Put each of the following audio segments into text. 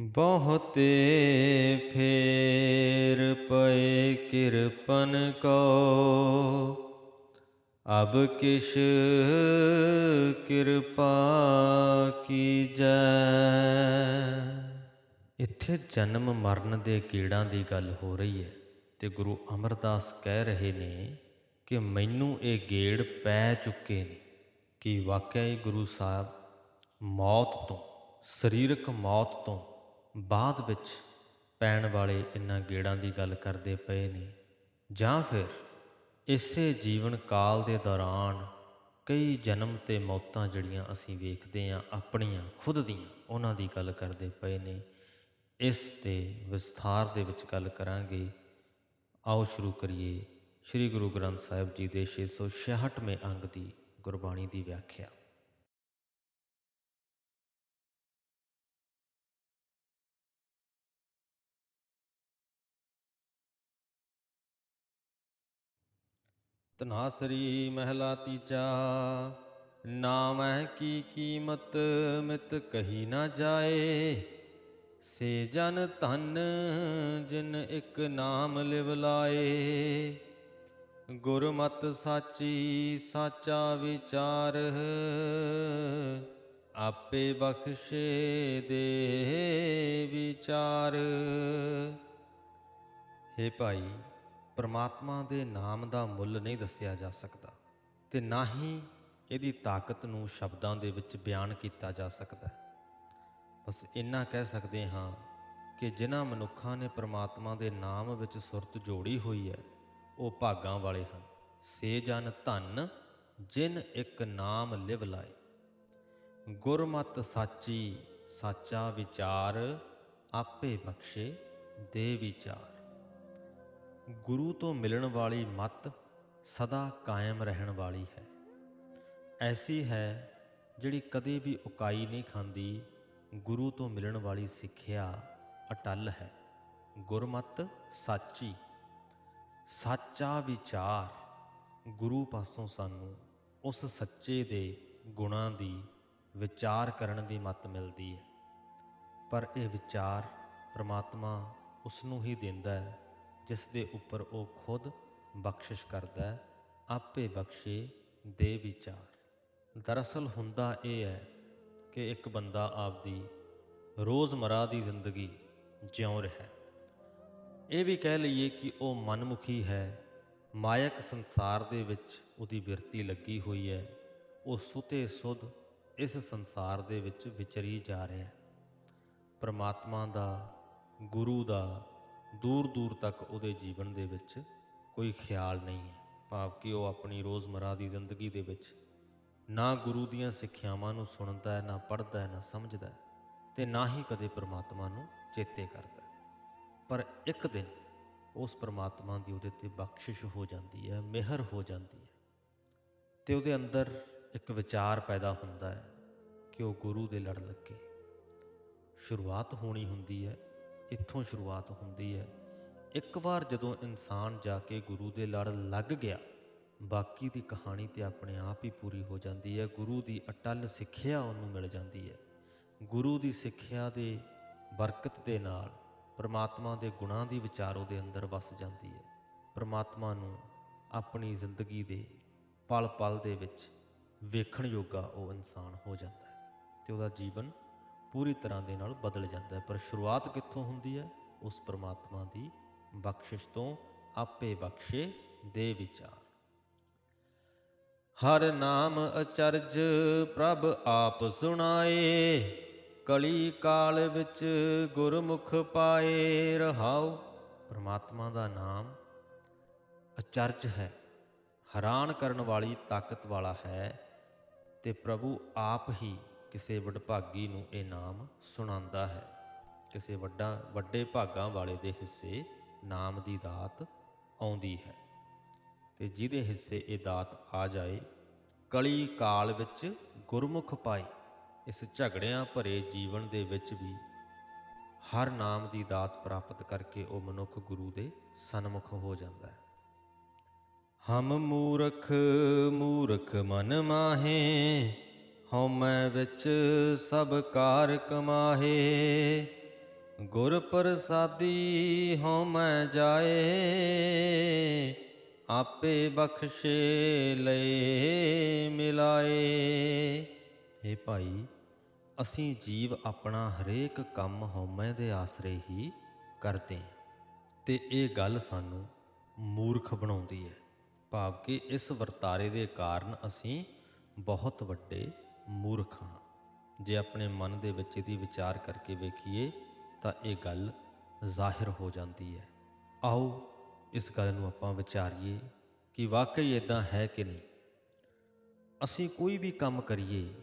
ਬਹੁਤੇ ਫੇਰ ਪਏ ਕਿਰਪਨ ਕੋ। ਅਬ ਕਿਛ ਕਿਰਪਾ ਕੀਜੈ ਇੱਥੇ ਜਨਮ ਮਰਨ ਦੇ ਕੀੜਾਂ ਦੀ ਗੱਲ ਹੋ ਰਹੀ ਹੈ ਤੇ ਗੁਰੂ ਅਮਰਦਾਸ ਕਹਿ ਰਹੇ ਨੇ ਕਿ ਮੈਨੂੰ ਇਹ ਗੇੜ ਪੈ ਚੁੱਕੇ ਨੇ ਕਿ ਵਾਕਿਆ ਹੀ ਗੁਰੂ ਸਾਹਿਬ ਮੌਤ ਤੋਂ, ਸਰੀਰਕ ਮੌਤ ਤੋਂ ਬਾਅਦ ਵਿੱਚ ਪੈਣ ਵਾਲੇ ਇਨ੍ਹਾਂ ਗੇੜਾਂ ਦੀ ਗੱਲ ਕਰਦੇ ਪਏ ਨੇ। ਜਾਂ ਫਿਰ ਇਸੇ ਜੀਵਨ ਕਾਲ ਦੇ ਦੌਰਾਨ ਕਈ ਜਨਮ ਤੇ ਮੌਤਾਂ ਜਿਹੜੀਆਂ ਅਸੀਂ ਵੇਖਦੇ ਹਾਂ, ਆਪਣੀਆਂ, ਖੁਦ ਦੀਆਂ ਉਹਨਾਂ ਦੀ ਗੱਲ ਕਰਦੇ ਪਏ ਨੇ। ਇਸ ਤੇ ਵਿਸਥਾਰ ਦੇ ਵਿੱਚ ਗੱਲ ਕਰਾਂਗੇ। ਆਓ ਸ਼ੁਰੂ ਕਰੀਏ ਸ੍ਰੀ ਗੁਰੂ ਗ੍ਰੰਥ ਸਾਹਿਬ ਜੀ ਦੇ 666ਵੇਂ ਅੰਗ ਦੀ ਗੁਰਬਾਣੀ ਦੀ ਵਿਆਖਿਆ। ਤਨਾਸਰੀ ਮਹਿਲਾ ਤੀਜਾ ਹੈ ਕੀ ਕੀਮਤ ਮਿਤ ਕਹੀ ਨਾ ਜਾਏ। ਸੇ ਜਨ ਧਨ ਜਿਨ ਇੱਕ ਨਾਮ ਲਿਵ ਲਾਏ। ਗੁਰਮਤ ਸਾਚੀ ਸਾਚਾ ਵਿਚਾਰ, ਆਪੇ ਬਖਸ਼ੇ ਦੇ ਵਿਚਾਰ। ਹੇ ਭਾਈ ਪਰਮਾਤਮਾ ਦੇ ਨਾਮ ਦਾ ਮੁੱਲ ਨਹੀਂ ਦੱਸਿਆ ਜਾ ਸਕਦਾ ਤੇ ਨਾ ਹੀ ਇਹਦੀ ਤਾਕਤ ਨੂੰ ਸ਼ਬਦਾਂ ਦੇ ਵਿੱਚ ਬਿਆਨ ਕੀਤਾ ਜਾ ਸਕਦਾ ਬਸ ਇੰਨਾ ਕਹਿ ਸਕਦੇ ਹਾਂ ਕਿ ਜਿਨ੍ਹਾਂ ਮਨੁੱਖਾਂ ਨੇ ਪ੍ਰਮਾਤਮਾ ਦੇ ਨਾਮ ਵਿੱਚ ਸੁਰਤ ਜੋੜੀ ਹੋਈ ਹੈ, ਉਹ ਭਾਗਾਂ ਵਾਲੇ ਹਨ। ਸੇ ਜਨ ਧਨ, ਜਿਨ ਇੱਕ ਨਾਮ ਲਿਵ ਲਾਏ। ਗੁਰਮਤ ਸਾਚੀ, ਸਾਚਾ ਵਿਚਾਰ ਆਪੇ ਬਖਸ਼ੇ ਦੇ ਵਿਚਾਰ। ਗੁਰੂ ਤੋਂ ਮਿਲਣ ਵਾਲੀ ਮਤ ਸਦਾ ਕਾਇਮ ਰਹਿਣ ਵਾਲੀ ਹੈ। ਐਸੀ ਹੈ ਜਿਹੜੀ ਕਦੇ ਵੀ ਉਕਾਈ ਨਹੀਂ ਖਾਂਦੀ, ਗੁਰੂ ਤੋਂ ਮਿਲਣ ਵਾਲੀ ਸਿੱਖਿਆ ਅਟਲ ਹੈ। ਗੁਰਮਤ ਸਾਚੀ, ਸਾਚਾ ਵਿਚਾਰ ਗੁਰੂ ਪਾਸੋਂ ਸਾਨੂੰ ਉਸ ਸੱਚੇ ਦੇ ਗੁਣਾਂ ਦੀ ਵਿਚਾਰ ਕਰਨ ਦੀ ਮਤ ਮਿਲਦੀ ਹੈ। ਪਰ ਇਹ ਵਿਚਾਰ ਪ੍ਰਮਾਤਮਾ ਉਸ ਨੂੰ ਹੀ ਦਿੰਦਾ ਹੈ। ਜਿਸ ਦੇ ਉੱਪਰ ਉਹ ਖੁਦ ਬਖਸ਼ਿਸ਼ ਕਰਦਾ ਹੈ, ਆਪੇ ਬਖਸ਼ੇ ਦੇ ਵਿਚਾਰ। ਦਰਅਸਲ ਹੁੰਦਾ ਇਹ ਹੈ ਕਿ ਇੱਕ ਬੰਦਾ ਆਪਦੀ ਰੋਜ਼ਮਰਾ ਦੀ ਜ਼ਿੰਦਗੀ ਜਿਉਂ ਰਿਹਾ ਇਹ ਵੀ ਕਹਿ ਲਈਏ ਕਿ ਉਹ ਮਨਮੁਖੀ ਹੈ, ਮਾਇਕ ਸੰਸਾਰ ਦੇ ਵਿੱਚ ਉਹਦੀ ਬਿਰਤੀ ਲੱਗੀ ਹੋਈ ਹੈ, ਉਹ ਸੁਤੇ ਸੁਧ ਇਸ ਸੰਸਾਰ ਦੇ ਵਿੱਚ ਵਿਚਰੀ ਜਾ ਰਿਹਾ ਹੈ। ਪਰਮਾਤਮਾ ਦਾ, ਗੁਰੂ ਦਾ ਦੂਰ ਦੂਰ ਤੱਕ ਉਹਦੇ ਜੀਵਨ ਦੇ ਵਿੱਚ ਕੋਈ ਖਿਆਲ ਨਹੀਂ ਹੈ। ਭਾਵ ਕਿ ਉਹ ਆਪਣੀ ਰੋਜ਼ਮਰਾ ਦੀ ਜ਼ਿੰਦਗੀ ਦੇ ਵਿੱਚ ਨਾ ਗੁਰੂ ਦੀਆਂ ਸਿੱਖਿਆਵਾਂ ਨੂੰ ਸੁਣਦਾ ਹੈ, ਨਾ ਪੜ੍ਹਦਾ ਹੈ, ਨਾ ਸਮਝਦਾ ਹੈ ਤੇ ਨਾ ਹੀ ਕਦੇ ਪ੍ਰਮਾਤਮਾ ਨੂੰ ਚੇਤੇ ਕਰਦਾ ਪਰ ਇੱਕ ਦਿਨ ਉਸ ਪ੍ਰਮਾਤਮਾ ਦੀ ਉਹਦੇ ਤੇ ਬਖਸ਼ਿਸ਼ ਹੋ ਜਾਂਦੀ ਹੈ, ਮਿਹਰ ਹੋ ਜਾਂਦੀ ਹੈ ਤੇ ਉਹਦੇ ਅੰਦਰ ਇੱਕ ਵਿਚਾਰ ਪੈਦਾ ਹੁੰਦਾ ਹੈ ਕਿ ਉਹ ਗੁਰੂ ਦੇ ਲੜ ਲੱਗੇ। ਸ਼ੁਰੂਆਤ ਹੋਣੀ ਹੁੰਦੀ ਹੈ ਇੱਥੋਂ ਸ਼ੁਰੂਆਤ ਹੁੰਦੀ ਹੈ। ਇੱਕ ਵਾਰ ਜਦੋਂ ਇਨਸਾਨ ਜਾ ਕੇ ਗੁਰੂ ਦੇ ਲੜ ਲੱਗ ਗਿਆ, ਬਾਕੀ ਦੀ ਕਹਾਣੀ ਤੇ ਆਪਣੇ ਆਪ ਹੀ ਪੂਰੀ ਹੋ ਜਾਂਦੀ ਹੈ। ਗੁਰੂ ਦੀ ਅਟਲ ਸਿੱਖਿਆ ਉਹਨੂੰ ਮਿਲ ਜਾਂਦੀ ਹੈ। ਗੁਰੂ ਦੀ ਸਿੱਖਿਆ ਦੇ ਬਰਕਤ ਦੇ ਨਾਲ ਪ੍ਰਮਾਤਮਾ ਦੇ ਗੁਣਾਂ ਦੀ ਵਿਚਾਰ ਉਹਦੇ ਅੰਦਰ ਵਸ ਜਾਂਦੀ ਹੈ। ਪ੍ਰਮਾਤਮਾ ਨੂੰ ਆਪਣੀ ਜ਼ਿੰਦਗੀ ਦੇ ਪਲ ਪਲ ਦੇ ਵਿੱਚ ਵੇਖਣ ਯੋਗਾ ਉਹ ਇਨਸਾਨ ਹੋ ਜਾਂਦਾ ਹੈ ਤੇ ਉਹਦਾ ਜੀਵਨ ਪੂਰੀ ਤਰ੍ਹਾਂ ਦੇ ਨਾਲ ਬਦਲ ਜਾਂਦਾ ਹੈ। ਪਰ ਸ਼ੁਰੂਆਤ ਕਿੱਥੋਂ ਹੁੰਦੀ ਹੈ? ਉਸ ਪ੍ਰਮਾਤਮਾ ਦੀ ਬਖਸ਼ਿਸ਼ ਤੋਂ ਆਪੇ ਬਖਸ਼ੇ ਦੇ ਵਿਚਾਰ। ਹਰ ਨਾਮ ਅਚਰਜ ਪ੍ਰਭ ਆਪ ਸੁਣਾਏ, ਕਲੀ ਕਾਲ ਵਿੱਚ ਗੁਰਮੁਖ ਪਾਏ ਰਹਾਉ। ਪ੍ਰਮਾਤਮਾ ਦਾ ਨਾਮ ਅਚਰਜ ਹੈ, ਹੈਰਾਨ ਕਰਨ ਵਾਲੀ ਤਾਕਤ ਵਾਲਾ ਹੈ ਤੇ ਪ੍ਰਭੂ ਆਪ ਹੀ ਕਿਸੇ ਵਡਭਾਗੀ ਨੂੰ ਇਹ ਨਾਮ ਸੁਣਾਉਂਦਾ ਹੈ। ਕਿਸੇ ਵੱਡਾ, ਵੱਡੇ ਭਾਗਾਂ ਵਾਲੇ ਦੇ ਹਿੱਸੇ ਨਾਮ ਦੀ ਦਾਤ ਆਉਂਦੀ ਹੈ। ਤੇ ਜਿਹਦੇ ਹਿੱਸੇ ਇਹ ਦਾਤ ਆ ਜਾਏ, ਕਲੀ ਕਾਲ ਵਿੱਚ ਗੁਰਮੁਖ ਪਾਈ, ਇਸ ਝਗੜਿਆਂ ਭਰੇ ਜੀਵਨ ਦੇ ਵਿੱਚ ਵੀ ਹਰ ਨਾਮ ਦੀ ਦਾਤ ਪ੍ਰਾਪਤ ਕਰਕੇ ਉਹ ਮਨੁੱਖ ਗੁਰੂ ਦੇ ਸਨਮੁਖ ਹੋ ਜਾਂਦਾ ਹੈ। ਹਮ ਮੂਰਖ ਮੂਰਖ ਮਨ ਮਾਹੇ ਹਉਮੈ ਵਿੱਚ ਸਭ ਕਾਰ ਕਮਾਹੇ, ਗੁਰ ਪ੍ਰਸਾਦੀ ਹਉ ਜਾਏ, ਆਪੇ ਬਖਸ਼ੇ ਲਏ ਮਿਲਾਏ। हे ਭਾਈ, ਅਸੀਂ ਜੀਵ ਆਪਣਾ ਹਰੇਕ ਕੰਮ ਹਉਮੈ ਦੇ ਆਸਰੇ ਹੀ ਕਰਦੇ ਹਾਂ। ਤੇ ਇਹ ਗੱਲ ਸਾਨੂੰ ਮੂਰਖ ਬਣਾਉਂਦੀ ਹੈ। ਭਾਵ ਕਿ ਇਸ ਵਰਤਾਰੇ ਦੇ ਕਾਰਨ ਅਸੀਂ ਬਹੁਤ ਵੱਡੇ ਮੂਰਖ ਹਾਂ। ਜੇ ਆਪਣੇ ਮਨ ਦੇ ਵਿੱਚ ਇਹਦੀ ਵਿਚਾਰ ਕਰਕੇ ਵੇਖੀਏ, ਤਾਂ ਇਹ ਗੱਲ ਜ਼ਾਹਿਰ ਹੋ ਜਾਂਦੀ ਹੈ। ਆਓ ਇਸ ਗੱਲ ਨੂੰ ਆਪਾਂ ਵਿਚਾਰੀਏ ਕਿ ਵਾਕਈ ਇਦਾਂ ਹੈ ਕਿ ਨਹੀਂ। ਅਸੀਂ ਕੋਈ ਵੀ ਕੰਮ ਕਰੀਏ,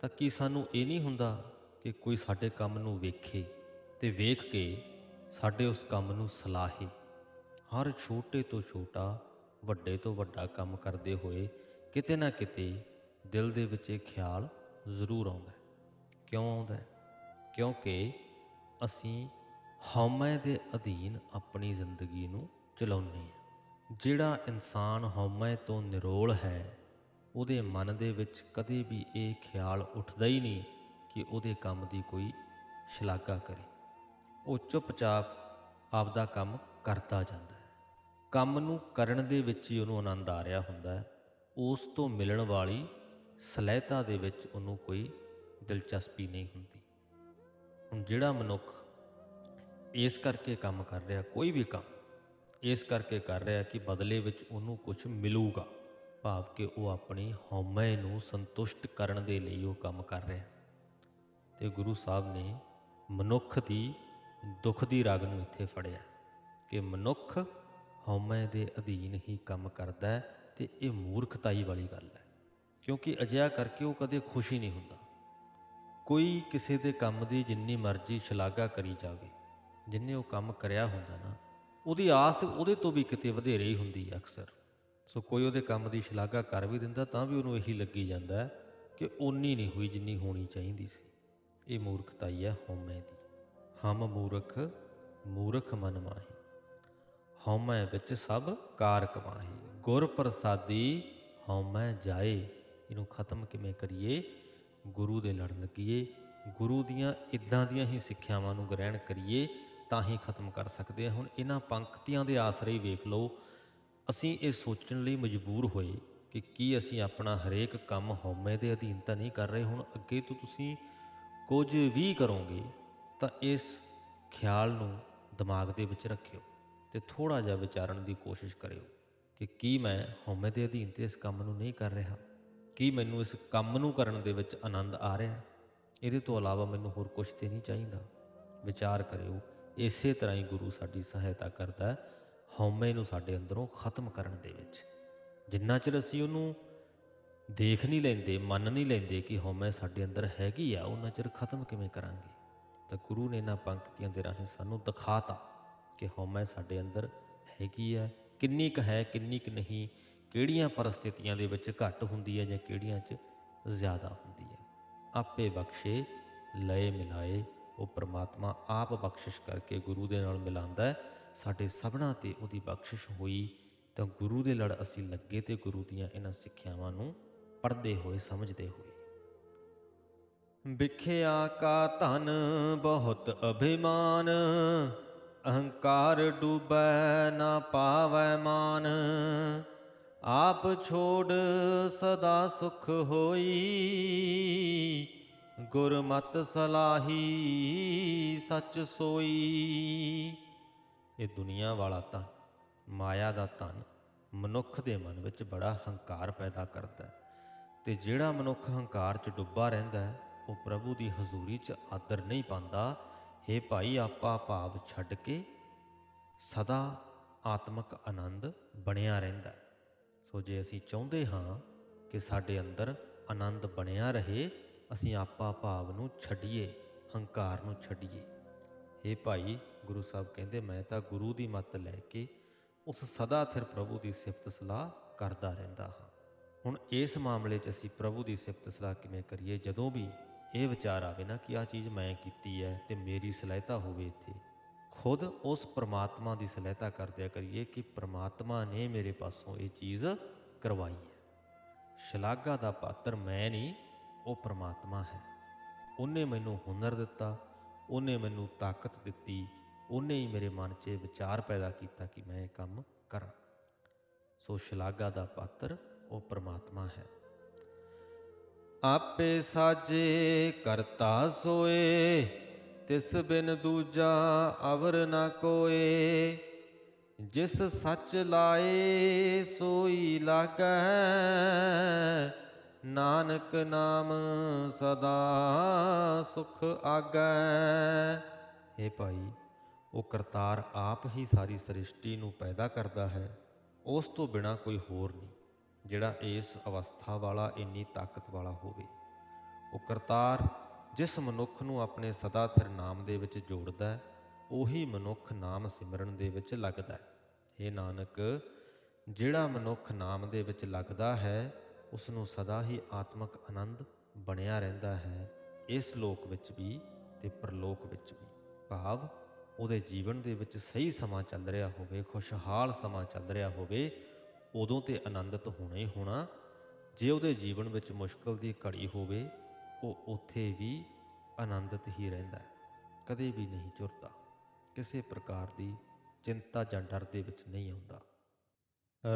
ਤਾਂ ਕੀ ਸਾਨੂੰ ਇਹ ਨਹੀਂ ਹੁੰਦਾ ਕਿ ਕੋਈ ਸਾਡੇ ਕੰਮ ਨੂੰ ਵੇਖੇ ਤੇ ਵੇਖ ਕੇ ਸਾਡੇ ਉਸ ਕੰਮ ਨੂੰ ਸਲਾਹੇ। ਹਰ ਛੋਟੇ ਤੋਂ ਛੋਟਾ, ਵੱਡੇ ਤੋਂ ਵੱਡਾ ਕੰਮ ਕਰਦੇ ਹੋਏ ਕਿਤੇ ਨਾ ਕਿਤੇ ਦਿਲ ਦੇ ਵਿੱਚ ਇਹ ਖਿਆਲ ਜ਼ਰੂਰ ਆਉਂਦਾ ਕਿਉਂ ਆਉਂਦਾ ਕਿਉਂਕਿ ਅਸੀਂ ਹਉਮੈ ਦੇ ਅਧੀਨ ਆਪਣੀ ਜ਼ਿੰਦਗੀ ਨੂੰ ਚਲਾਉਂਦੇ ਹਾਂ। ਜਿਹੜਾ ਇਨਸਾਨ ਹਉਮੈ ਤੋਂ ਨਿਰੋਲ ਹੈ, ਉਹਦੇ ਮਨ ਦੇ ਵਿੱਚ ਕਦੇ ਵੀ ਇਹ ਖਿਆਲ ਉੱਠਦਾ ਹੀ ਨਹੀਂ ਕਿ ਉਹਦੇ ਕੰਮ ਦੀ ਕੋਈ ਸ਼ਲਾਘਾ ਕਰੇ। ਉਹ ਚੁੱਪਚਾਪ ਆਪਦਾ ਕੰਮ ਕਰਦਾ ਜਾਂਦਾ ਹੈ। ਕੰਮ ਨੂੰ ਕਰਨ ਦੇ ਵਿੱਚ ਹੀ ਉਹਨੂੰ ਆਨੰਦ ਆ ਰਿਹਾ ਹੁੰਦਾ ਹੈ। ਉਸ ਤੋਂ ਮਿਲਣ ਵਾਲੀ ਸਲਹਿਤਾ ਦੇ ਵਿੱਚ ਉਹਨੂੰ ਕੋਈ ਦਿਲਚਸਪੀ ਨਹੀਂ ਹੁੰਦੀ। ਹੁਣ ਜਿਹੜਾ ਮਨੁੱਖ ਇਸ ਕਰਕੇ ਕੰਮ ਕਰ ਰਿਹਾ, ਕੋਈ ਵੀ ਕੰਮ, ਇਸ ਕਰਕੇ ਕਰ ਰਿਹਾ ਕਿ ਬਦਲੇ ਵਿੱਚ ਉਹਨੂੰ ਕੁਝ ਮਿਲੂਗਾ, ਭਾਵ ਕਿ ਉਹ ਆਪਣੀ ਹਉਮੈ ਨੂੰ ਸੰਤੁਸ਼ਟ ਕਰਨ ਦੇ ਲਈ ਉਹ ਕੰਮ ਕਰ ਰਿਹਾ। ਤੇ ਗੁਰੂ ਸਾਹਿਬ ਨੇ ਮਨੁੱਖ ਦੀ ਦੁੱਖ ਦੀ ਰਗ ਨੂੰ ਇੱਥੇ ਫੜਿਆ ਕਿ ਮਨੁੱਖ ਹਉਮੈ ਦੇ ਅਧੀਨ ਹੀ ਕੰਮ ਕਰਦਾ ਹੈ ਤੇ ਇਹ ਮੂਰਖਤਾਈ ਵਾਲੀ ਗੱਲ ਹੈ। ਕਿਉਂਕਿ ਅਜਿਹਾ ਕਰਕੇ ਉਹ ਕਦੇ ਖੁਸ਼ੀ ਨਹੀਂ ਹੁੰਦਾ। ਕੋਈ ਕਿਸੇ ਦੇ ਕੰਮ ਦੀ ਜਿੰਨੀ ਮਰਜ਼ੀ ਸ਼ਲਾਘਾ ਕਰੀ ਜਾਵੇ, ਜਿੰਨੇ ਉਹ ਕੰਮ ਕਰਿਆ ਹੁੰਦਾ ਨਾ, ਉਹਦੀ ਆਸ ਉਹਦੇ ਤੋਂ ਵੀ ਕਿਤੇ ਵਧੇਰੇ ਹੀ ਹੁੰਦੀ ਹੈ ਅਕਸਰ। ਸੋ ਕੋਈ ਉਹਦੇ ਕੰਮ ਦੀ ਸ਼ਲਾਘਾ ਕਰ ਵੀ ਦਿੰਦਾ ਤਾਂ ਵੀ ਉਹਨੂੰ ਇਹੀ ਲੱਗੀ ਜਾਂਦਾ ਹੈ ਕਿ ਓਨੀ ਨਹੀਂ ਹੋਈ ਜਿੰਨੀ ਹੋਣੀ ਚਾਹੀਦੀ ਸੀ। ਇਹ ਮੂਰਖਤਾਈ ਹੈ ਹਉਮੈ ਦੀ। ਹਮ ਮੂਰਖ ਮੂਰਖ ਮਨ ਮਾਹੀ। ਹਉਮੈ ਵਿੱਚ ਸਭ ਕਾਰ ਕਮਾਹੀ। ਗੁਰ ਪ੍ਰਸਾਦੀ ਹਉਮੈ ਜਾਏ। ਇਹਨੂੰ ਖਤਮ ਕਿਵੇਂ ਕਰੀਏ? ਗੁਰੂ ਦੇ ਲੜ ਲੱਗੀਏ। ਗੁਰੂ ਦੀਆਂ ਇਦਾਂ ਦੀਆਂ ਹੀ ਸਿੱਖਿਆਵਾਂ ਨੂੰ ਗ੍ਰਹਿਣ ਕਰੀਏ, ਤਾਂ ਹੀ ਖਤਮ ਕਰ ਸਕਦੇ ਹਾਂ। ਹੁਣ ਇਹਨਾਂ ਪੰਕਤੀਆਂ ਦੇ ਆਸਰੇ ਹੀ ਵੇਖ ਲਓ। ਅਸੀਂ ਇਹ ਸੋਚਣ ਲਈ ਮਜਬੂਰ ਹੋਏ ਕਿ ਕੀ ਅਸੀਂ ਆਪਣਾ ਹਰੇਕ ਕੰਮ ਹਉਮੈ ਦੇ ਅਧੀਨ ਤਾਂ ਨਹੀਂ ਕਰ ਰਹੇ। ਹੁਣ ਅੱਗੇ ਤੋਂ ਤੁਸੀਂ ਕੁਝ ਵੀ ਕਰੋਗੇ, ਤਾਂ ਇਸ ਖਿਆਲ ਨੂੰ ਦਿਮਾਗ ਦੇ ਵਿੱਚ ਰੱਖਿਓ ਤੇ ਥੋੜਾ ਜਿਹਾ ਵਿਚਾਰਨ ਦੀ ਕੋਸ਼ਿਸ਼ ਕਰਿਓ ਕਿ ਕੀ ਮੈਂ ਹਉਮੈ ਦੇ ਅਧੀਨ ਤੇ ਇਸ ਕੰਮ ਨੂੰ ਨਹੀਂ ਕਰ ਰਿਹਾ। ਕੀ ਮੈਨੂੰ ਇਸ ਕੰਮ ਨੂੰ ਕਰਨ ਦੇ ਵਿੱਚ ਆਨੰਦ ਆ ਰਿਹਾ? ਇਹਦੇ ਤੋਂ ਇਲਾਵਾ ਮੈਨੂੰ ਹੋਰ ਕੁਝ ਤੇ ਨਹੀਂ ਚਾਹੀਦਾ। ਵਿਚਾਰ ਕਰਿਓ, ਇਸੇ ਤਰ੍ਹਾਂ ਹੀ ਗੁਰੂ ਸਾਡੀ ਸਹਾਇਤਾ ਕਰਦਾ ਹੈ, ਹਉਮੈ ਨੂੰ ਸਾਡੇ ਅੰਦਰੋਂ ਖਤਮ ਕਰਨ ਦੇ ਵਿੱਚ। ਜਿੰਨਾ ਚਿਰ ਅਸੀਂ ਉਹਨੂੰ ਦੇਖ ਨਹੀਂ ਲੈਂਦੇ, ਮੰਨ ਨਹੀਂ ਲੈਂਦੇ ਕਿ ਹਉਮੈ ਸਾਡੇ ਅੰਦਰ ਹੈਗੀ ਆ, ਉਹਨਾਂ ਚਿਰ ਖਤਮ ਕਿਵੇਂ ਕਰਾਂਗੇ? ਤਾਂ ਗੁਰੂ ਨੇ ਇਹਨਾਂ ਪੰਕਤੀਆਂ ਦੇ ਰਾਹੀਂ ਸਾਨੂੰ ਦਿਖਾਤਾ ਕਿ ਹਉਮੈ ਸਾਡੇ ਅੰਦਰ ਹੈਗੀ ਆ। ਕਿੰਨੀ ਕੁ ਹੈ, ਕਿੰਨੀ ਕੁ ਨਹੀਂ ਕਿਹੜੀਆਂ ਪਰਿਸਥਿਤੀਆਂ ਦੇ ਵਿੱਚ ਘੱਟ ਹੁੰਦੀ ਹੈ ਜਾਂ ਕਿਹੜੀਆਂ 'ਚ ਜ਼ਿਆਦਾ ਹੁੰਦੀ ਹੈ? ਆਪੇ ਬਖਸ਼ੇ, ਲਏ ਮਿਲਾਏ, ਉਹ ਪ੍ਰਮਾਤਮਾ ਆਪ ਬਖਸ਼ਿਸ਼ ਕਰਕੇ ਗੁਰੂ ਦੇ ਨਾਲ ਮਿਲਾਉਂਦਾ ਹੈ। ਸਾਡੇ ਸਭਨਾ ਤੇ ਉਹਦੀ ਬਖਸ਼ਿਸ਼ ਹੋਈ ਤਾਂ ਗੁਰੂ ਦੇ ਲੜ ਅਸੀਂ ਲੱਗੇ ਤੇ ਗੁਰੂ ਦੀਆਂ ਇਹਨਾਂ ਸਿੱਖਿਆਵਾਂ ਨੂੰ ਪੜ੍ਹਦੇ ਹੋਏ, ਸਮਝਦੇ ਹੋਏ। ਵਿਖਿਆ ਕਾ ਧਨ ਬਹੁਤ ਅਭਿਮਾਨ, ਅਹੰਕਾਰ ਡੁਬੈ ਨਾ ਪਾਵੈ ਮਾਨ। ਆਪ ਛੋੜ ਸਦਾ ਸੁਖ ਹੋਈ, ਗੁਰਮਤ ਸਲਾਹੀ ਸੱਚ ਸੋਈ। ਇਹ ਦੁਨੀਆ ਵਾਲਾ ਤਾਂ ਮਾਇਆ ਦਾ ਧਨ, ਮਨੁੱਖ ਦੇ ਮਨ ਵਿੱਚ ਬੜਾ ਹੰਕਾਰ ਪੈਦਾ ਕਰਦਾ ਹੈ। ਤੇ ਜਿਹੜਾ ਮਨੁੱਖ ਹੰਕਾਰ 'ਚ ਡੁੱਬਾ ਰਹਿੰਦਾ ਹੈ, ਉਹ ਪ੍ਰਭੂ ਦੀ ਹਜ਼ੂਰੀ 'ਚ ਆਦਰ ਨਹੀਂ ਪਾਉਂਦਾ। हे ਭਾਈ, ਆਪਾ ਭਾਵ ਛੱਡ ਕੇ ਸਦਾ ਆਤਮਿਕ ਆਨੰਦ ਬਣਿਆ ਰਹਿੰਦਾ ਹੈ। ਸੋ ਜੇ ਅਸੀਂ ਚਾਹੁੰਦੇ ਹਾਂ ਕਿ ਸਾਡੇ ਅੰਦਰ ਆਨੰਦ ਬਣਿਆ ਰਹੇ, ਅਸੀਂ ਆਪਾ ਭਾਵ ਨੂੰ ਛੱਡੀਏ, ਹੰਕਾਰ ਨੂੰ ਛੱਡੀਏ। ਇਹ ਭਾਈ, ਗੁਰੂ ਸਾਹਿਬ ਕਹਿੰਦੇ, ਮੈਂ ਤਾਂ ਗੁਰੂ ਦੀ ਮੱਤ ਲੈ ਕੇ ਉਸ ਸਦਾ ਥਿਰ ਪ੍ਰਭੂ ਦੀ ਸਿਫਤ ਸਲਾਹ ਕਰਦਾ ਰਹਿੰਦਾ ਹਾਂ। ਹੁਣ ਇਸ ਮਾਮਲੇ 'ਚ ਅਸੀਂ ਪ੍ਰਭੂ ਦੀ ਸਿਫਤ ਸਲਾਹ ਕਿਵੇਂ ਕਰੀਏ? ਜਦੋਂ ਵੀ ਇਹ ਵਿਚਾਰ ਆਵੇ ਨਾ ਕਿ ਆਹ ਚੀਜ਼ ਮੈਂ ਕੀਤੀ ਹੈ ਤੇ ਮੇਰੀ ਸਲਾਹਤਾ ਹੋਵੇ ਇੱਥੇ ਖੁਦ ਉਸ ਪ੍ਰਮਾਤਮਾ ਦੀ ਸਲਾਹਤਾ ਕਰਦਿਆ ਕਰੀਏ ਕਿ ਪ੍ਰਮਾਤਮਾ ਨੇ ਮੇਰੇ ਪਾਸੋਂ ਇਹ ਚੀਜ਼ ਕਰਵਾਈ ਹੈ। ਸ਼ਲਾਘਾ ਦਾ ਪਾਤਰ ਮੈਂ ਨਹੀਂ, ਉਹ ਪ੍ਰਮਾਤਮਾ ਹੈ। ਉਹਨੇ ਮੈਨੂੰ ਹੁਨਰ ਦਿੱਤਾ, ਉਹਨੇ ਮੈਨੂੰ ਤਾਕਤ ਦਿੱਤੀ, ਉਹਨੇ ਹੀ ਮੇਰੇ ਮਨ 'ਚ ਵਿਚਾਰ ਪੈਦਾ ਕੀਤਾ ਕਿ ਮੈਂ ਇਹ ਕੰਮ ਕਰਾਂ। ਸੋ ਸ਼ਲਾਘਾ ਦਾ ਪਾਤਰ ਉਹ ਪ੍ਰਮਾਤਮਾ ਹੈ। ਆਪੇ ਸਾਜੇ ਕਰਤਾ ਸੋਏ ਤਿਸ ਬਿਨ ਦੂਜਾ ਅਵਰ ਨਾ ਕੋਏ, ਜਿਸ ਸੱਚ ਲਾਏ ਸੋਈ ਲਾਗੈ, ਨਾਨਕ ਨਾਮ ਸਦਾ ਸੁਖ ਆਗੈ। हे ਭਾਈ, ਉਹ ਕਰਤਾਰ ਆਪ ਹੀ ਸਾਰੀ ਸ੍ਰਿਸ਼ਟੀ ਨੂੰ ਪੈਦਾ ਕਰਦਾ ਹੈ, ਉਸ ਤੋਂ ਬਿਨਾ ਕੋਈ ਹੋਰ ਨਹੀਂ, ਜਿਹੜਾ ਇਸ ਅਵਸਥਾ ਵਾਲਾ ਇੰਨੀ ਤਾਕਤ ਵਾਲਾ ਹੋਵੇ। ਉਹ ਕਰਤਾਰ ਜਿਸ ਮਨੁੱਖ ਨੂੰ ਆਪਣੇ ਸਦਾ ਥਿਰ ਨਾਮ ਦੇ ਵਿੱਚ ਜੋੜਦਾ ਹੈ, ਉਹੀ ਮਨੁੱਖ ਨਾਮ ਸਿਮਰਨ ਦੇ ਵਿੱਚ ਲੱਗਦਾ ਹੈ। ਇਹ ਨਾਨਕ, ਜਿਹੜਾ ਮਨੁੱਖ ਨਾਮ ਦੇ ਵਿੱਚ ਲੱਗਦਾ ਹੈ ਉਸ ਨੂੰ ਸਦਾ ਹੀ ਆਤਮਿਕ ਆਨੰਦ ਬਣਿਆ ਰਹਿੰਦਾ ਹੈ, ਇਸ ਲੋਕ ਵਿੱਚ ਵੀ ਤੇ ਪਰਲੋਕ ਵਿੱਚ ਵੀ। ਭਾਵ ਉਹਦੇ ਜੀਵਨ ਦੇ ਵਿੱਚ ਸਹੀ ਸਮਾਂ ਚੱਲ ਰਿਹਾ ਹੋਵੇ, ਖੁਸ਼ਹਾਲ ਸਮਾਂ ਚੱਲ ਰਿਹਾ ਹੋਵੇ, ਉਦੋਂ ਤੇ ਆਨੰਦਿਤ ਹੋਣਾ ਹੀ ਹੋਣਾ। ਜੇ ਉਹਦੇ ਜੀਵਨ ਵਿੱਚ ਮੁਸ਼ਕਲ ਦੀ ਘੜੀ ਹੋਵੇ ਉਹ ਉੱਥੇ ਵੀ ਆਨੰਦਿਤ ਹੀ ਰਹਿੰਦਾ ਹੈ, ਕਦੇ ਵੀ ਨਹੀਂ ਝੁਰਦਾ ਕਿਸੇ ਪ੍ਰਕਾਰ ਦੀ ਚਿੰਤਾ ਜਾਂ ਡਰ ਦੇ ਵਿੱਚ ਨਹੀਂ ਆਉਂਦਾ।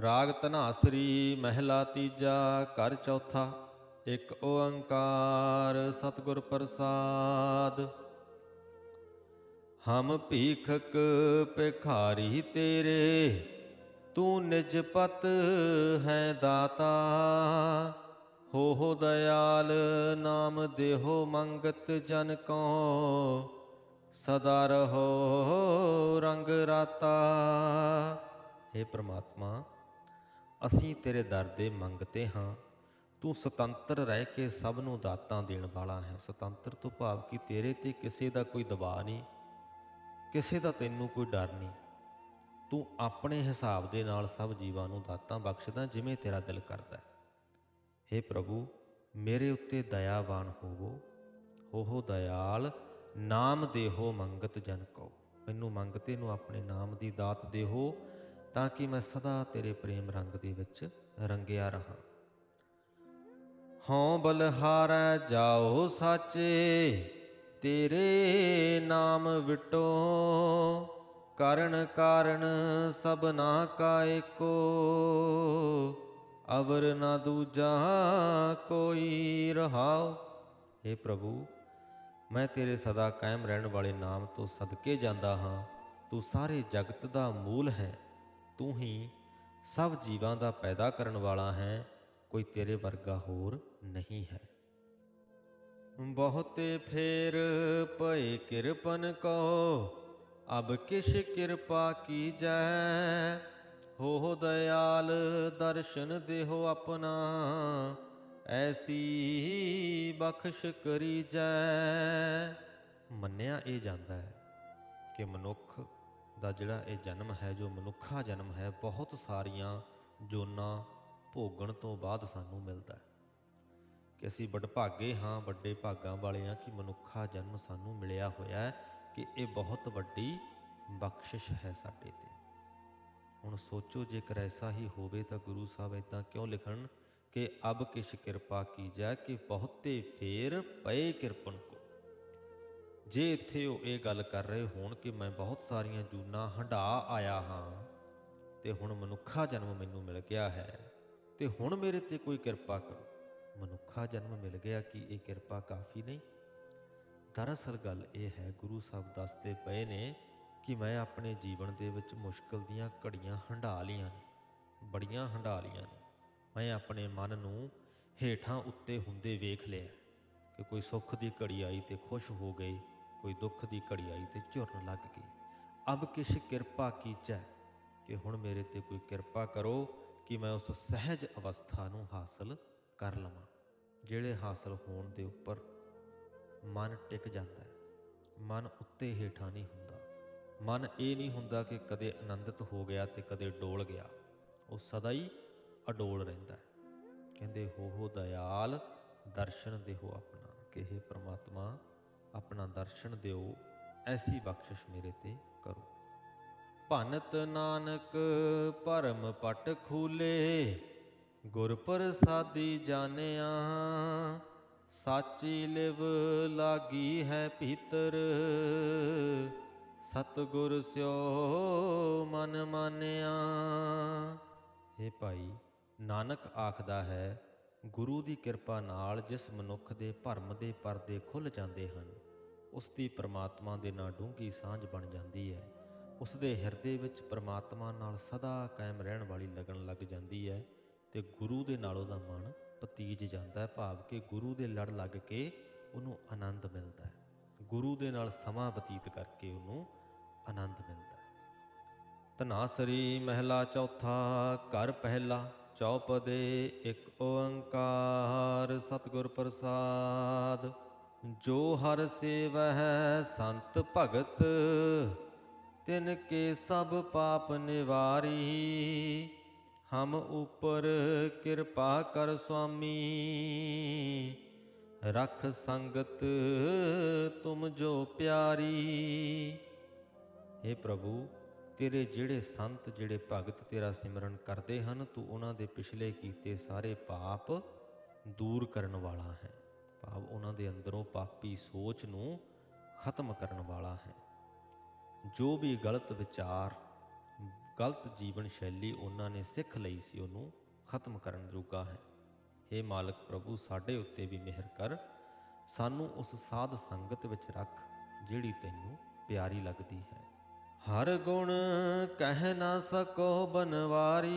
ਰਾਗ ਧਨਾਸਰੀ ਮਹਿਲਾ ਤੀਜਾ, ਘਰ ਚੌਥਾ, ਇੱਕ ਓੰਕਾਰ ਸਤਿਗੁਰ ਪ੍ਰਸਾਦ। ਹਮ ਭੀਖਕ ਭਿਖਾਰੀ ਤੇਰੇ, ਤੂੰ ਨਿਜ ਪਤ ਹੈ ਦਾਤਾ। ਹੋ ਹੋ ਦਇਆਲ, ਨਾਮ ਦੇਹੋ ਮੰਗਤ ਜਨ ਕੋ। ਸਦਾ ਰਹੋ ਰੰਗ ਰਾਤਾ। हे ਪ੍ਰਮਾਤਮਾ, ਅਸੀਂ ਤੇਰੇ ਦਰ ਦੇ ਮੰਗਤੇ ਹਾਂ। ਤੂੰ ਸੁਤੰਤਰ ਰਹਿ ਕੇ ਸਭ ਨੂੰ ਦਾਤਾਂ ਦੇਣ ਵਾਲਾ ਹੈ। ਸੁਤੰਤਰ ਤੋਂ ਭਾਵ ਕਿ ਤੇਰੇ ਤੇ ਕਿਸੇ ਦਾ ਕੋਈ ਦਬਾਅ ਨਹੀਂ, ਕਿਸੇ ਦਾ ਤੈਨੂੰ ਕੋਈ ਡਰ ਨਹੀਂ। ਤੂੰ ਆਪਣੇ ਹਿਸਾਬ ਦੇ ਨਾਲ ਸਭ ਜੀਵਾਂ ਨੂੰ ਦਾਤਾਂ ਬਖਸ਼ਦਾ ਜਿਵੇਂ ਤੇਰਾ ਦਿਲ ਕਰਦਾ ਹੈ। हे ਪ੍ਰਭੂ, ਮੇਰੇ ਉੱਤੇ ਦਇਆਵਾਨ ਹੋਵੋ। ਹੋਹੋ ਦਇਆਲ, ਨਾਮ ਦੇਹੋ ਮੰਗਤ ਜਨ ਕੋ। ਮੈਨੂੰ ਮੰਗਤੇ ਨੂੰ ਆਪਣੇ ਨਾਮ ਦੀ ਦਾਤ ਦੇਹੋ, ਤਾਂ ਕਿ ਮੈਂ ਸਦਾ ਤੇਰੇ ਪ੍ਰੇਮ ਰੰਗ ਦੇ ਵਿੱਚ ਰੰਗਿਆ ਰਹਾ। ਹਉ ਬਲਹਾਰੈ ਜਾਓ ਸਾਚੇ, ਤੇਰੇ ਨਾਮ ਵਿਟੋ। ਕਰਨ ਕਾਰਨ ਸਭਨਾ ਕਾ ਏਕੋ। ਅਵਰ ਨਾ ਦੂਜਾ ਕੋਈ ਰਹਾਉ। हे ਪ੍ਰਭੂ, ਮੈਂ ਤੇਰੇ ਸਦਾ ਕਾਇਮ ਰਹਿਣ ਵਾਲੇ ਨਾਮ ਤੋਂ ਸਦਕੇ ਜਾਂਦਾ ਹਾਂ। ਤੂੰ ਸਾਰੇ ਜਗਤ ਦਾ ਮੂਲ ਹੈ। ਤੂੰ ਹੀ ਸਭ ਜੀਵਾਂ ਦਾ ਪੈਦਾ ਕਰਨ ਵਾਲਾ ਹੈ। ਕੋਈ ਤੇਰੇ ਵਰਗਾ ਹੋਰ ਨਹੀਂ ਹੈ। ਬਹੁਤੇ ਫੇਰ ਭਏ ਕਿਰਪਨ ਕੋ ਅਬ ਕਿਛ ਕਿਰਪਾ ਕੀਜੈ। ਹੋ ਦਇਆਲ ਦਰਸ਼ਨ ਦੇਹੋ ਆਪਣਾ, ਐਸੀ ਬਖਸ਼ ਕਰੀ ਜੈ ਮੰਨਿਆ ਇਹ ਜਾਂਦਾ ਹੈ ਕਿ ਮਨੁੱਖ ਦਾ ਜਿਹੜਾ ਇਹ ਜਨਮ ਹੈ, ਜੋ ਮਨੁੱਖਾ ਜਨਮ ਹੈ, ਬਹੁਤ ਸਾਰੀਆਂ ਜੋਨਾਂ ਭੋਗਣ ਤੋਂ ਬਾਅਦ ਸਾਨੂੰ ਮਿਲਦਾ ਹੈ ਕਿ ਅਸੀਂ ਵਡਭਾਗੇ ਹਾਂ, ਵੱਡੇ ਭਾਗਾਂ ਵਾਲੇ ਹਾਂ ਕਿ ਮਨੁੱਖਾ ਜਨਮ ਸਾਨੂੰ ਮਿਲਿਆ ਹੋਇਆ ਹੈ ਕਿ ਇਹ ਬਹੁਤ ਵੱਡੀ ਬਖਸ਼ਿਸ਼ ਹੈ ਸਾਡੇ ਤੇ। ਹੁਣ ਸੋਚੋ, ਜੇਕਰ ਐਸਾ ਹੀ ਹੋਵੇ ਤਾਂ ਗੁਰੂ ਸਾਹਿਬ ਇਦਾਂ ਕਿਉਂ ਲਿਖਣ ਕਿ ਅਬ ਕਿਛ ਕਿਰਪਾ ਕੀਜੈ ਕਿ ਬਹੁਤੇ ਫੇਰ ਪਏ ਕਿਰਪਨ ਕੋ? ਜੇ ਇੱਥੇ ਉਹ ਇਹ ਗੱਲ ਕਰ ਰਹੇ ਹੋਣ ਕਿ ਮੈਂ ਬਹੁਤ ਸਾਰੀਆਂ ਜੂਨਾਂ ਹੰਢਾ ਆਇਆ ਹਾਂ, ਤੇ ਹੁਣ ਮਨੁੱਖਾ ਜਨਮ ਮੈਨੂੰ ਮਿਲ ਗਿਆ ਹੈ, ਤੇ ਹੁਣ ਮੇਰੇ ਤੇ ਕੋਈ ਕਿਰਪਾ ਕਰੋ। ਮਨੁੱਖਾ ਜਨਮ ਮਿਲ ਗਿਆ ਕਿ ਇਹ ਕਿਰਪਾ ਕਾਫੀ ਨਹੀਂ? ਦਰਅਸਲ ਗੱਲ ਇਹ ਹੈ, ਗੁਰੂ ਸਾਹਿਬ ਦੱਸਦੇ ਪਏ ਨੇ ਕਿ ਮੈਂ ਆਪਣੇ ਜੀਵਨ ਦੇ ਵਿੱਚ ਮੁਸ਼ਕਲ ਦੀਆਂ ਘੜੀਆਂ ਹੰਢਾ ਲੀਆਂ ਨੇ, ਬੜੀਆਂ ਹੰਢਾ ਲੀਆਂ ਨੇ। ਮੈਂ ਆਪਣੇ ਮਨ ਨੂੰ ਹੇਠਾਂ ਉੱਤੇ ਹੁੰਦੇ ਵੇਖ ਲਿਆ ਕਿ ਕੋਈ ਸੁੱਖ ਦੀ ਘੜੀ ਆਈ ਤੇ ਖੁਸ਼ ਹੋ ਗਏ, ਕੋਈ ਦੁੱਖ ਦੀ ਘੜੀ ਆਈ ਤੇ ਝੁਰਨ ਲੱਗ ਗਏ। ਅਬ ਕਿਸ਼ ਕਿਰਪਾ ਕੀਚੈ ਕਿ ਹੁਣ ਮੇਰੇ ਤੇ ਕੋਈ ਕਿਰਪਾ ਕਰੋ ਕਿ ਮੈਂ ਉਸ ਸਹਿਜ ਅਵਸਥਾ ਨੂੰ ਹਾਸਲ ਕਰ ਲਵਾਂ, ਜਿਹੜੇ ਹਾਸਲ ਹੋਣ ਦੇ ਉੱਪਰ ਮਨ ਟਿਕ ਜਾਂਦਾ ਹੈ। ਮਨ ਉੱਤੇ ਹੇਠਾਂ ਨਹੀਂ ਹੁੰਦਾ। ਮਨ ਇਹ ਨਹੀਂ ਹੁੰਦਾ ਕਿ ਕਦੇ ਆਨੰਦਿਤ ਹੋ ਗਿਆ ਤੇ ਕਦੇ ਡੋਲ ਗਿਆ। ਉਹ ਸਦਾ ਹੀ ਅਡੋਲ ਰਹਿੰਦਾ ਹੈ। ਕਹਿੰਦੇ ਹੋ ਹੋ ਦਇਆਲ, ਦਰਸ਼ਨ ਦਿਓ ਆਪਣਾ। ਕਿ हे ਪ੍ਰਮਾਤਮਾ, ਆਪਣਾ ਦਰਸ਼ਨ ਦਿਓ, ਐਸੀ ਬਖਸ਼ਿਸ਼ ਮੇਰੇ ਤੇ ਕਰੋ। ਭਨਤ ਨਾਨਕ ਪਰਮ ਪਟ ਖੂਲੇ ਗੁਰ ਪ੍ਰਸਾਦੀ ਜਾਣਿਆ, ਸਾਚੀ ਲਿਵ ਲਾਗੀ ਹੈ ਭੀਤਰ। ਸਤਗੁਰ ਸਿਓ ਮਨ ਮਾਨਿਆ। ਇਹ ਭਾਈ, ਨਾਨਕ ਆਖਦਾ ਹੈ, ਗੁਰੂ ਦੀ ਕਿਰਪਾ ਨਾਲ ਜਿਸ ਮਨੁੱਖ ਦੇ ਭਰਮ ਦੇ ਪਰਦੇ ਖੁੱਲ ਜਾਂਦੇ ਹਨ, ਉਸ ਦੀ ਪ੍ਰਮਾਤਮਾ ਦੇ ਨਾਲ ਡੂੰਘੀ ਸਾਂਝ ਬਣ ਜਾਂਦੀ ਹੈ। ਉਸ ਦੇ ਹਿਰਦੇ ਵਿੱਚ ਪ੍ਰਮਾਤਮਾ ਨਾਲ ਸਦਾ ਕਾਇਮ ਰਹਿਣ ਵਾਲੀ ਲਗਨ ਲੱਗ ਜਾਂਦੀ ਹੈ ਤੇ ਗੁਰੂ ਦੇ ਨਾਲ ਉਹਦਾ ਮਨ ਪਤੀਜ ਜਾਂਦਾ ਹੈ, ਭਾਵ ਕਿ ਗੁਰੂ ਦੇ ਲੜ ਲੱਗ ਕੇ ਉਹਨੂੰ ਆਨੰਦ ਮਿਲਦਾ ਹੈ। ਗੁਰੂ ਦੇ ਨਾਲ ਸਮਾਂ ਬਤੀਤ ਕਰਕੇ ਉਹਨੂੰ ਆਨੰਦ ਮਿਲਦਾ ਹੈ। ਤਨਾਸਰੀ ਮਹਿਲਾ ਚੌਥਾ, ਘਰ ਪਹਿਲਾ, ਚੌਪਦੇ ਇੱਕ ਓੰਕਾਰ, ਸਤਿਗੁਰ ਪ੍ਰਸਾਦ। ਜੋ ਹਰ ਸੇਵਹਿ ਸੰਤ ਭਗਤ, ਤਿਨ ਕੇ ਸਭ ਪਾਪ ਨਿਵਾਰੀ। ਹਮ ਉਪਰ ਕਿਰਪਾ ਕਰ ਸੁਆਮੀ। ਰਖ ਸੰਗਤ ਤੁਮ ਜੋ ਪਿਆਰੀ। हे ਪ੍ਰਭੂ, ਤੇਰੇ ਜਿਹੜੇ ਸੰਤ, ਜਿਹੜੇ ਭਗਤ ਤੇਰਾ ਸਿਮਰਨ ਕਰਦੇ ਹਨ, ਤੂੰ ਉਹਨਾਂ ਦੇ ਪਿਛਲੇ ਕੀਤੇ ਸਾਰੇ ਪਾਪ ਦੂਰ ਕਰਨ ਵਾਲਾ ਹੈ। ਭਾਵ ਉਹਨਾਂ ਦੇ ਅੰਦਰੋਂ ਪਾਪੀ ਸੋਚ ਨੂੰ ਖਤਮ ਕਰਨ ਵਾਲਾ ਹੈ। ਜੋ ਵੀ ਗਲਤ ਵਿਚਾਰ, ਗਲਤ ਜੀਵਨ ਸ਼ੈਲੀ ਉਹਨਾਂ ਨੇ ਸਿੱਖ ਲਈ ਸੀ, ਉਹਨੂੰ ਖਤਮ ਕਰਨ ਜੋਗਾ ਹੈ। हे ਮਾਲਕ ਪ੍ਰਭੂ ਸਾਡੇ ਉੱਤੇ ਵੀ ਮਿਹਰ ਕਰ ਸਾਨੂੰ ਉਸ ਸਾਧ ਸੰਗਤ ਵਿੱਚ ਰੱਖ ਜਿਹੜੀ ਤੈਨੂੰ ਪਿਆਰੀ ਲੱਗਦੀ ਹੈ ਹਰ ਗੁਣ ਕਹਿ ਨਾ ਸਕੋ ਬਨਵਾਰੀ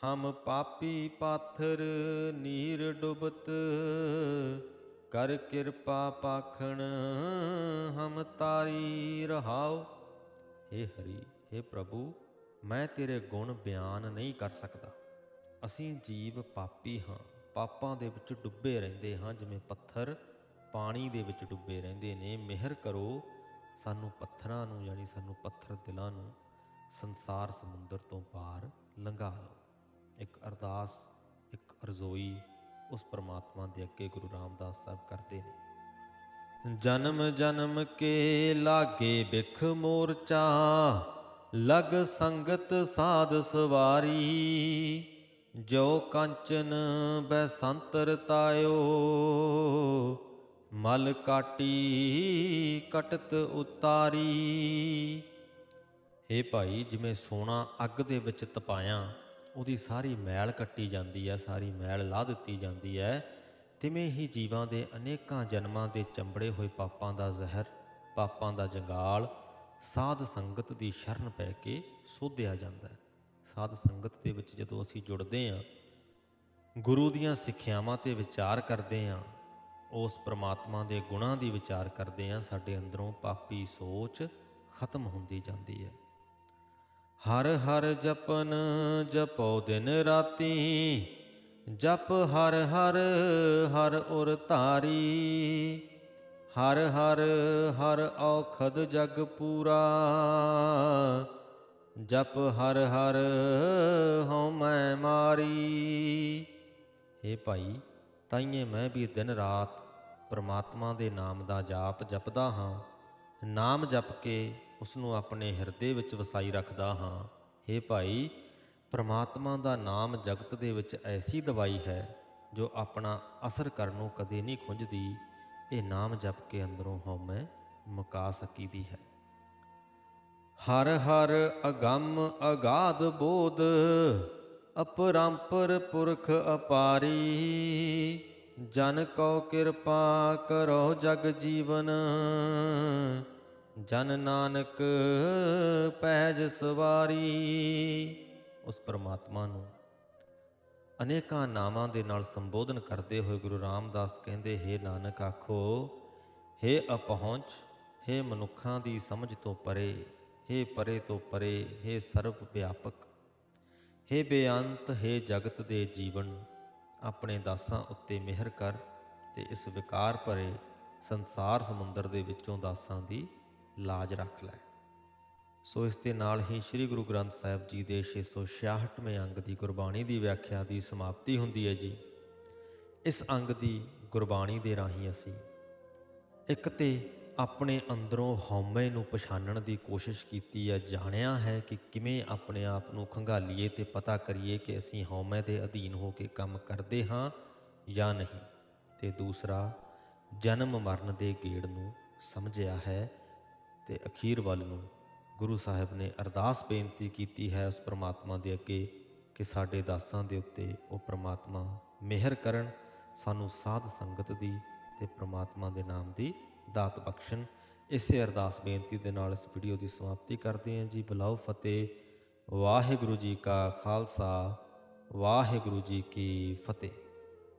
ਹਮ ਪਾਪੀ ਪਾਥਰ ਨੀਰ ਡੁਬਤ ਕਰ ਕਿਰਪਾ ਪਾਖਣ ਹਮ ਤਾਰੀ ਰਹਾਓ हे ਹਰੀ हे ਪ੍ਰਭੂ ਮੈਂ ਤੇਰੇ ਗੁਣ ਬਿਆਨ ਨਹੀਂ ਕਰ ਸਕਦਾ ਅਸੀਂ ਜੀਵ ਪਾਪੀ ਹਾਂ। ਪਾਪਾਂ ਦੇ ਵਿੱਚ ਡੁੱਬੇ ਰਹਿੰਦੇ ਹਾਂ, ਜਿਵੇਂ ਪੱਥਰ ਪਾਣੀ ਦੇ ਵਿੱਚ ਡੁੱਬੇ ਰਹਿੰਦੇ ਨੇ। ਮਿਹਰ ਕਰੋ, ਸਾਨੂੰ ਪੱਥਰਾਂ ਨੂੰ ਯਾਨੀ ਸਾਨੂੰ ਪੱਥਰ ਦਿਲਾਂ ਨੂੰ ਸੰਸਾਰ ਸਮੁੰਦਰ ਤੋਂ ਪਾਰ ਲੰਘਾ ਲਓ। ਇੱਕ ਅਰਦਾਸ, ਇੱਕ ਅਰਜ਼ੋਈ ਉਸ ਪ੍ਰਮਾਤਮਾ ਦੇ ਅੱਗੇ ਗੁਰੂ ਰਾਮਦਾਸ ਸਾਹਿਬ ਕਰਦੇ ਨੇ। ਜਨਮ ਜਨਮ ਕੇ ਲਾਗੇ ਬਿਖ ਮੋਰਚਾ, ਲਗ ਸੰਗਤ ਸਾਧ ਸਵਾਰੀ। ਜੋ ਕੰਚਨ ਬੈਸੰਤਰ ਤਾਇਓ, ਮਲ ਕਾਟੀ ਕਟਤ ਉਤਾਰੀ। ਇਹ ਭਾਈ, ਜਿਵੇਂ ਸੋਨਾ ਅੱਗ ਦੇ ਵਿੱਚ ਤਪਾਇਆ, ਉਹਦੀ ਸਾਰੀ ਮੈਲ ਕੱਟੀ ਜਾਂਦੀ ਹੈ ਸਾਰੀ ਮੈਲ ਲਾਹ ਦਿੱਤੀ ਜਾਂਦੀ ਹੈ ਤਿਵੇਂ ਹੀ ਜੀਵਾਂ ਦੇ ਅਨੇਕਾਂ ਜਨਮਾਂ ਦੇ ਚੰਬੜੇ ਹੋਏ ਪਾਪਾਂ ਦਾ ਜ਼ਹਿਰ, ਪਾਪਾਂ ਦਾ ਜੰਗਾਲ, ਸਾਧ ਸੰਗਤ ਦੀ ਸ਼ਰਨ ਪੈ ਕੇ ਸੋਧਿਆ ਜਾਂਦਾ ਹੈ। ਸਾਧ ਸੰਗਤ ਦੇ ਵਿੱਚ ਜਦੋਂ ਅਸੀਂ ਜੁੜਦੇ ਹਾਂ, ਗੁਰੂ ਦੀਆਂ ਸਿੱਖਿਆਵਾਂ ਤੇ ਵਿਚਾਰ ਕਰਦੇ ਹਾਂ, ਉਸ ਪ੍ਰਮਾਤਮਾ ਦੇ ਗੁਣਾਂ ਦੀ ਵਿਚਾਰ ਕਰਦੇ ਹਾਂ, ਸਾਡੇ ਅੰਦਰੋਂ ਪਾਪੀ ਸੋਚ ਖਤਮ ਹੁੰਦੀ ਜਾਂਦੀ ਹੈ। ਹਰ ਹਰ ਜਪਨ ਜਪੋ ਦਿਨ ਰਾਤੀ, ਜਪ ਹਰ ਹਰ ਹਰ ਉਰ ਧਾਰੀ, ਹਰ ਹਰ ਹਰ ਔਖਦ ਜਗ ਪੂਰਾ ਜਪ ਹਰ ਹਰ ਹਉ ਮੈਂ ਮਾਰੀ। हे ਭਾਈ, ਤਾਈਏ ਮੈਂ ਵੀ ਦਿਨ ਰਾਤ ਪ੍ਰਮਾਤਮਾ ਦੇ ਨਾਮ ਦਾ ਜਾਪ ਜਪਦਾ ਹਾਂ। ਨਾਮ ਜਪ ਕੇ ਉਸ ਨੂੰ ਆਪਣੇ ਹਿਰਦੇ ਵਿੱਚ ਵਸਾਈ ਰੱਖਦਾ ਹਾਂ। हे ਭਾਈ, ਪ੍ਰਮਾਤਮਾ ਦਾ ਨਾਮ ਜਗਤ ਦੇ ਵਿੱਚ ਐਸੀ ਦਵਾਈ ਹੈ ਜੋ ਆਪਣਾ ਅਸਰ ਕਰਨ ਨੂੰ ਕਦੇ ਨਹੀਂ ਖੁੰਝਦੀ। ਇਹ ਨਾਮ ਜਪ ਕੇ ਅੰਦਰੋਂ ਹਉਮੈ ਮੁਕਾ ਸਕੀਦੀ ਹੈ। ਹਰ ਹਰ ਅਗੰਮ ਅਗਾਧ ਬੋਧ ਅਪਰੰਪਰ ਪੁਰਖ ਅਪਾਰੀ ਜਨ ਕੋ ਕਿਰਪਾ ਕਰੋ ਜਗ ਜੀਵਨ ਜਨ ਨਾਨਕ ਪਹਿਜ ਸਵਾਰੀ ਉਸ ਪ੍ਰਮਾਤਮਾ ਨੂੰ ਅਨੇਕਾਂ ਨਾਮਾਂ ਦੇ ਨਾਲ ਸੰਬੋਧਨ ਕਰਦੇ ਹੋਏ ਗੁਰੂ ਰਾਮਦਾਸ ਕਹਿੰਦੇ हे ਨਾਨਕ ਆਖੋ हे ਅਪਹੁੰਚ हे ਮਨੁੱਖਾਂ ਦੀ ਸਮਝ ਤੋਂ ਪਰੇ हे ਪਰੇ ਤੋਂ ਪਰੇ हे ਸਰਵ ਵਿਆਪਕ हे ਬੇਅੰਤ हे ਜਗਤ ਦੇ ਜੀਵਨ ਆਪਣੇ ਦਾਸਾਂ ਉੱਤੇ ਮਿਹਰ ਕਰ ਤੇ ਇਸ ਵਿਕਾਰ ਭਰੇ ਸੰਸਾਰ ਸਮੁੰਦਰ ਦੇ ਵਿੱਚੋਂ ਦਾਸਾਂ ਦੀ ਲਾਜ ਰੱਖ ਲੈ ਸੋ ਇਸ ਦੇ ਨਾਲ ਹੀ ਸ੍ਰੀ ਗੁਰੂ ਗ੍ਰੰਥ ਸਾਹਿਬ ਜੀ ਦੇ 666ਵੇਂ ਅੰਗ ਦੀ ਗੁਰਬਾਣੀ ਦੀ ਵਿਆਖਿਆ ਦੀ ਸਮਾਪਤੀ ਹੁੰਦੀ ਹੈ ਜੀ ਇਸ ਅੰਗ ਦੀ ਗੁਰਬਾਣੀ ਦੇ ਰਾਹੀਂ ਅਸੀਂ ਇੱਕ ਤੇ ਆਪਣੇ ਅੰਦਰੋਂ ਹਉਮੈ ਨੂੰ ਪਛਾਣਨ ਦੀ ਕੋਸ਼ਿਸ਼ ਕੀਤੀ ਹੈ, ਜਾਣਿਆ ਹੈ ਕਿ ਕਿਵੇਂ ਆਪਣੇ ਆਪ ਨੂੰ ਖੰਗਾਲੀਏ ਤੇ ਪਤਾ ਕਰੀਏ ਕਿ ਅਸੀਂ ਹਉਮੈ ਦੇ ਅਧੀਨ ਹੋ ਕੇ ਕੰਮ ਕਰਦੇ ਹਾਂ ਜਾਂ ਨਹੀਂ। ਤੇ ਦੂਸਰਾ, ਜਨਮ ਮਰਨ ਦੇ ਗੇੜ ਨੂੰ ਸਮਝਿਆ ਹੈ ਤੇ ਅਖੀਰ ਵੱਲ ਨੂੰ ਗੁਰੂ ਸਾਹਿਬ ਨੇ ਅਰਦਾਸ ਬੇਨਤੀ ਕੀਤੀ ਹੈ ਉਸ ਪ੍ਰਮਾਤਮਾ ਦੇ ਅੱਗੇ ਕਿ ਸਾਡੇ ਦਾਸਾਂ ਦੇ ਉੱਤੇ ਉਹ ਪ੍ਰਮਾਤਮਾ ਮਿਹਰ ਕਰਨ, ਸਾਨੂੰ ਸਾਧ ਸੰਗਤ ਦੀ ਤੇ ਪ੍ਰਮਾਤਮਾ ਦੇ ਨਾਮ ਦੀ ਦਾਤ ਬਖਸ਼ਣ। ਇਸੇ ਅਰਦਾਸ ਬੇਨਤੀ ਦੇ ਨਾਲ ਇਸ ਵੀਡੀਓ ਦੀ ਸਮਾਪਤੀ ਕਰਦੇ ਹਾਂ ਜੀ। ਬੁਲਾਓ ਫਤਿਹ। ਵਾਹਿਗੁਰੂ ਜੀ ਕਾ ਖਾਲਸਾ। ਵਾਹਿਗੁਰੂ ਜੀ ਕੀ ਫਤਿਹ।